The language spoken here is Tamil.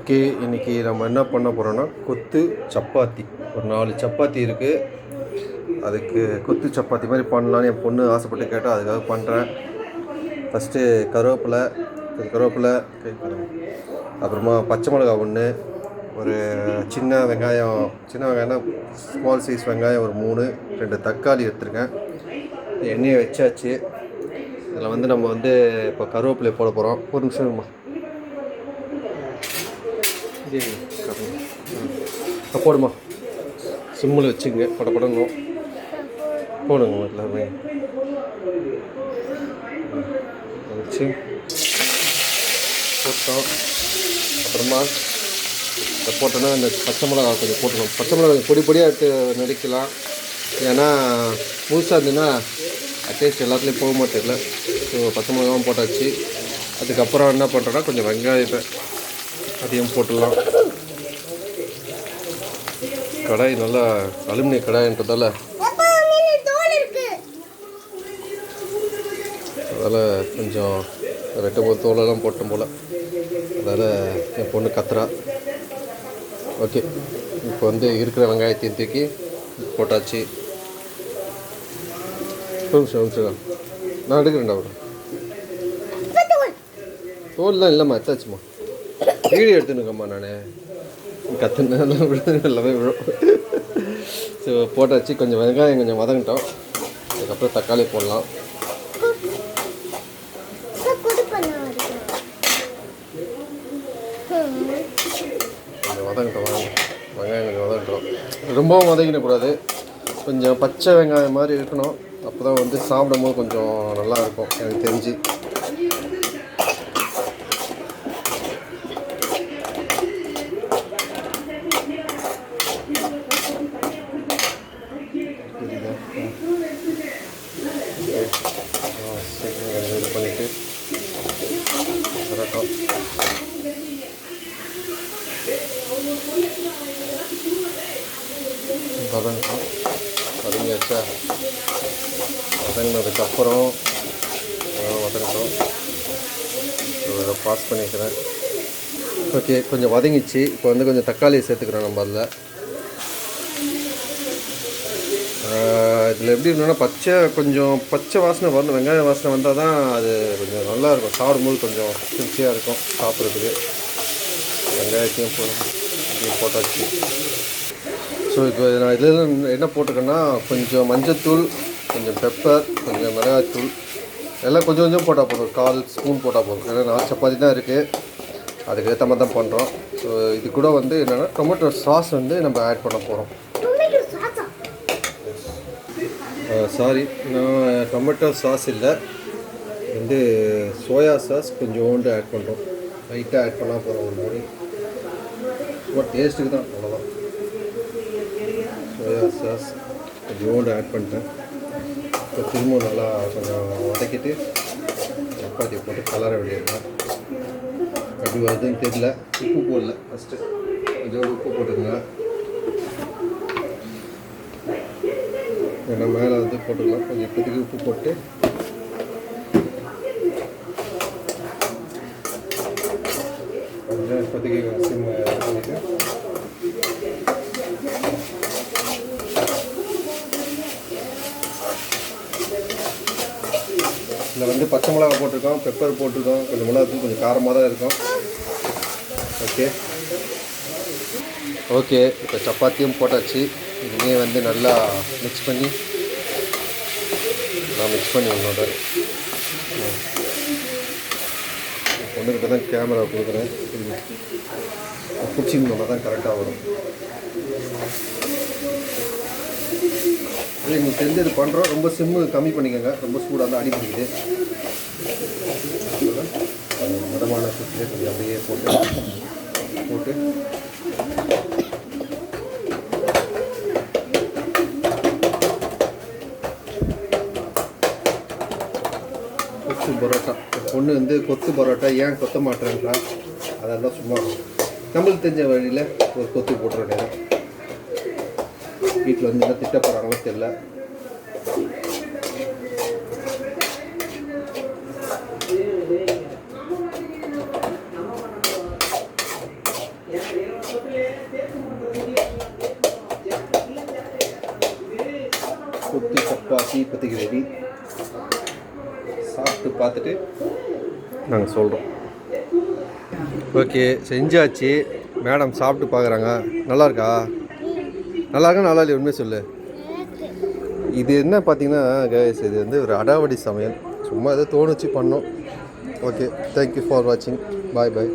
ஓகே இன்னைக்கு நம்ம என்ன பண்ண போகிறோன்னா கொத்து சப்பாத்தி. ஒரு நாலு சப்பாத்தி இருக்குது அதுக்கு கொத்து சப்பாத்தி மாதிரி பண்ணலான்னு என் பொண்ணு ஆசைப்பட்டு கேட்டால் அதுக்காக பண்ணுறேன் ஃபஸ்ட்டு கருவேப்பிலை கருவேப்பிலை அப்புறமா பச்சை மிளகா ஒன்று ஒரு சின்ன வெங்காயம் சின்ன வெங்காயம்னா ஸ்மால் சைஸ் வெங்காயம் ஒரு மூணு ரெண்டு தக்காளி எடுத்துருக்கேன். எண்ணெயை வச்சாச்சு. இதில் வந்து நம்ம வந்து இப்போ கருவேப்பிலை போட போகிறோம் ஒரு நிமிஷம் இருமா போடுமா? சிம்மில் வச்சுங்க. பட படணும் போடுங்க எல்லாமே வச்சு போட்டோம். அப்புறமா இதை போட்டோன்னா இந்த பச்சை மிளகா கொஞ்சம் போட்டுக்கணும். பச்சை மிளகா கொஞ்சம் பொடி பொடியாக எடுத்து நடிக்கலாம் ஏன்னா முழுசாக இருந்ததுன்னா டேஸ்ட் எல்லாத்துலேயும் போக மாட்டேங்கல ஸோ பச்சை மிளகாவும் போட்டாச்சு. அதுக்கப்புறம் என்ன பண்ணுறோன்னா கொஞ்சம் வெங்காயத்தை அதையும் போட்டுடலாம். கடாய் நல்லா அலுமினிய கடாயின்றதால அதில் கொஞ்சம் ரெட்டை போல் தோலெல்லாம் போட்டோம் போல். அதால் என் பொண்ணு கத்துறா. ஓகே. இப்போ வந்து இருக்கிற வெங்காயத்தையும் தூக்கி போட்டாச்சு. நிமிஷம் நிமிஷம். நான் எடுக்கிறேன்டா ஒரு தோல்லாம் இல்லைம்மா எத்தாச்சுமா வீடியோ எடுத்துனுக்கம்மா நான். கத்துனா எல்லாமே விழும். ஸோ போட்டாச்சு. கொஞ்சம் வெங்காயம் கொஞ்சம் வதங்கிட்டோம். அதுக்கப்புறம் தக்காளி போடலாம். கொஞ்சம் வதங்கிட்டோம் வதங்க வெங்காயம் கொஞ்சம் வதங்கிட்டோம். ரொம்பவும் வதங்கிடக்கூடாது. கொஞ்சம் பச்சை வெங்காயம் மாதிரி இருக்கணும். அப்போ தான் வந்து சாப்பிடும்போது கொஞ்சம் நல்லா இருக்கும். எனக்கு தெரிஞ்சு. வதங்கட்டும் வதங்கியாச்சா வதங்கினதுக்கப்புறம் வதங்கட்டும் இதை பாஸ் பண்ணிக்கிறேன். ஓகே கொஞ்சம் வதங்கிச்சு. இப்போ வந்து கொஞ்சம் தக்காளியை சேர்த்துக்கிறோம் நம்ம அதில். இதில் எப்படி இருக்கணும்னா பச்சை கொஞ்சம் பச்சை வாசனை வரணும். வெங்காய வாசனை வந்தால் தான் அது கொஞ்சம் நல்லாயிருக்கும். சாப்பிடும்போது கொஞ்சம் திருப்தியாக இருக்கும் சாப்பிட்றதுக்கு. வெங்காயத்தையும் போடணும் போட்டாச்சு. ஸோ இப்போ நான் இதில் என்ன போட்டிருக்கேன்னா கொஞ்சம் மஞ்சத்தூள் கொஞ்சம் பெப்பர் கொஞ்சம் மிளகாய்த்தூள். எல்லாம் கொஞ்சம் கொஞ்சம் போட்டால் போதும். கால் ஸ்பூன் போட்டால் போதும். ஏன்னா நாலு சப்பாத்தி தான் இருக்குது அதுக்கு ஏற்ற மாதிரி தான் பண்ணுறோம் ஸோ இது கூட வந்து என்னென்னா டொமேட்டோ சாஸ் வந்து நம்ம ஆட் பண்ண போகிறோம் சாரி நான் டொமேட்டோ சாஸ் இல்லை. வந்து சோயா சாஸ் கொஞ்சோண்டு ஆட் பண்ணுறோம் லைட்டாக ஆட் பண்ணால் போகிறோம் ஒரு மாதிரி. சும்மா டேஸ்ட்டுக்கு தான் அவ்வளோதான் சாஸ் கொஞ்சோண்டு ஆட் பண்ணிட்டேன். இப்போ திரும்பவும் நல்லா கொஞ்சம் வதக்கிட்டு சப்பாத்தி போட்டு கலர வேண்டியதுதான். அப்படி வருதுன்னு தெரியல. உப்பு போடல ஃபஸ்ட்டு கொஞ்சோண்டு உப்பு போட்டுக்கோங்க. ஏன்னா மேலே வந்து போட்டுக்கலாம். கொஞ்சம் இப்போதைக்கு உப்பு போட்டு. கொஞ்சம் இப்போதைக்கு சிம் பண்ணிவிட்டு இதில் வந்து பச்சை மிளகா போட்டிருக்கோம் பெப்பர் போட்டிருக்கோம். கொஞ்சம் மிளகாத்தூள் கொஞ்சம் காரமாக தான் இருக்கும். ஓகே ஓகே இப்போ சப்பாத்தியும் போட்டாச்சு. இதுலேயே வந்து நல்லா மிக்ஸ் பண்ணி நான் மிக்ஸ் பண்ணி உன்னோட. பொண்ணுக்கிட்ட தான் கேமரா கொடுக்குறேன். பிடிச்சிங்கன்னா தான் கரெக்டாக வரும். இது உங்களுக்கு தெரிஞ்சது பண்ணுறோம் ரொம்ப சிம்மு கம்மி பண்ணிக்கோங்க. ரொம்ப சூடாக இருந்தால் அடி பிடிக்குது. மதமான மிதமான சுற்றிலே கொஞ்சம் அப்படியே போட்டு போட்டு. கொத்து பரோட்டா. பொண்ணு வந்து கொத்து பரோட்டா ஏன் கொத்த மாட்டேன்றா அதெல்லாம் சும்மா நம்மளுக்கு தெரிஞ்ச வழியில் ஒரு கொத்து போட்டுற வீட்டில் வந்து என்ன திட்ட போகிறாங்களோ தெரில குத்தி சப்பாத்தி இப்போதைக்கு ரெடி. சாப்பிட்டு பார்த்துட்டு நாங்கள் சொல்கிறோம் ஓகே செஞ்சாச்சு. மேடம் சாப்பிட்டு பார்க்குறாங்க. நல்லாயிருக்கா நல்லா இருக்கா நல்லா இல்லையா உண்மையை சொல்லு. இது என்ன பார்த்தீங்கன்னா கேஸ் இது வந்து ஒரு அடாவடி சமையல். சும்மா ஏதோ தோணுச்சு பண்ணோம். ஓகே தேங்க்யூ ஃபார் வாட்சிங் பாய் பாய்